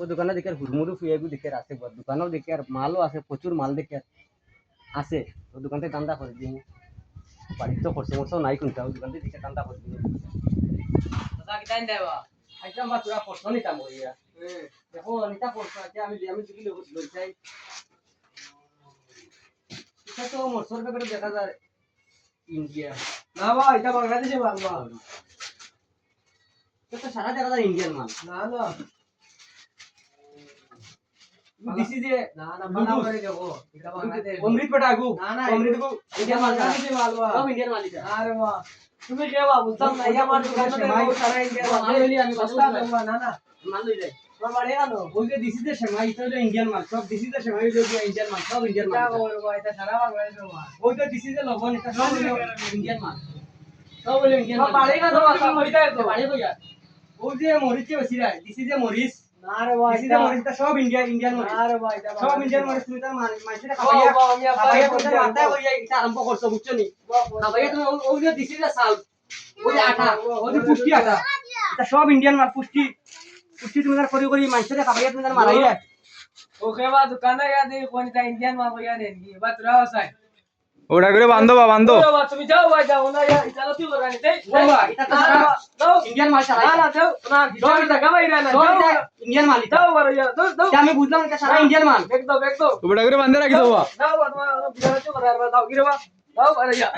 ও দোকানে দেখে হুড়মুড়ু ফুয়াইবু দেখে আছে বড় দোকানেও দেখে আর মালও আছে প্রচুর মাল দেখে আছে ও দোকান থেকে দান্দা করে দিই বাড়িতে তো খরচ মরচ নাই কোনটা ও দোকান থেকে দেখে দান্দা করে দিই দাদা কি টাইম দেবা আইটা মা তোরা প্রশ্ন নিতাম ওইয়া দেখো নিতা প্রশ্ন আছে আমি আমি যদি লই চাই এটা তো মরসর ব্যাপারে দেখা যায় ইন্ডিয়া না বা এটা বাংলাদেশে মাল এটা সারা দেখা যায় ইন্ডিয়ান মাল না না দিছি যে অমৃত না, না, অমৃত গু ইন্ডিয়ান মাল বাংলাদেশে মাল বা সব ইন্ডিয়ান আরে বাহ তুমি কে বুঝতাম না ইয়া মার দোকানে। সারা আমি না না যায় দিছি যে সেমাই ইন্ডিয়ান মাল সব দিছি যে সেমাই হলো যে ইন্ডিয়ান মাল সব ইন্ডিয়ান লবণ এটা সব ইন্ডিয়ান মাল সব ইন্ডিয়ান মাল বাড়ি না তো তুমি তো বাড়ি ওই যে মরিচ বেশি রায় দিছি যে মরিচ সব ইন্ডিয়ান ইন্ডিয়ান মরিচ আরে ভাই এটা সব ইন্ডিয়ান মরিচ তুমি তার মানুষের ও, খাবাইয়া বাবা, আমি আপনাকে খাবাইয়া বলতে তোমার মাথায় পারব। হইয়া এটা আরম্ভ করছ বুঝছ নি বাবা, খাবাইয়া তুমি ওই- ওই যে দিছি যে চাল ওই আটা ওই পুষ্টি আটা এটা সব ইন্ডিয়ান মাল পুষ্টি পুষ্টি তুমি তার করি করি মানুষের খাবাইয়া তুমি তার মারাই রাখ ওকে বা দোকানে গিয়ে দেখি কোনটা ইন্ডিয়ান মাল বইয়া নেন কি বা তোরা আসাই ওটা করে বান্ধো বা বান্ধো ও বা তুমি যাও ভাই যাও না ইয়া ইতালো করবা এটা তো ইন্ডিয়ান মাল সারা না না দাও না হিসাব টাকা বাইরে না দাও ইন্ডিয়ান মাল দাও বারো ইয়া দাও দাও আমি বুঝলাম এটা সারা ইন্ডিয়ান মাল বেগ দাও বেগ দাও ওটা করে বান্ধে রাখি দাও দাও দাও দাও দাও দাও দাও দাও দাও ইয়া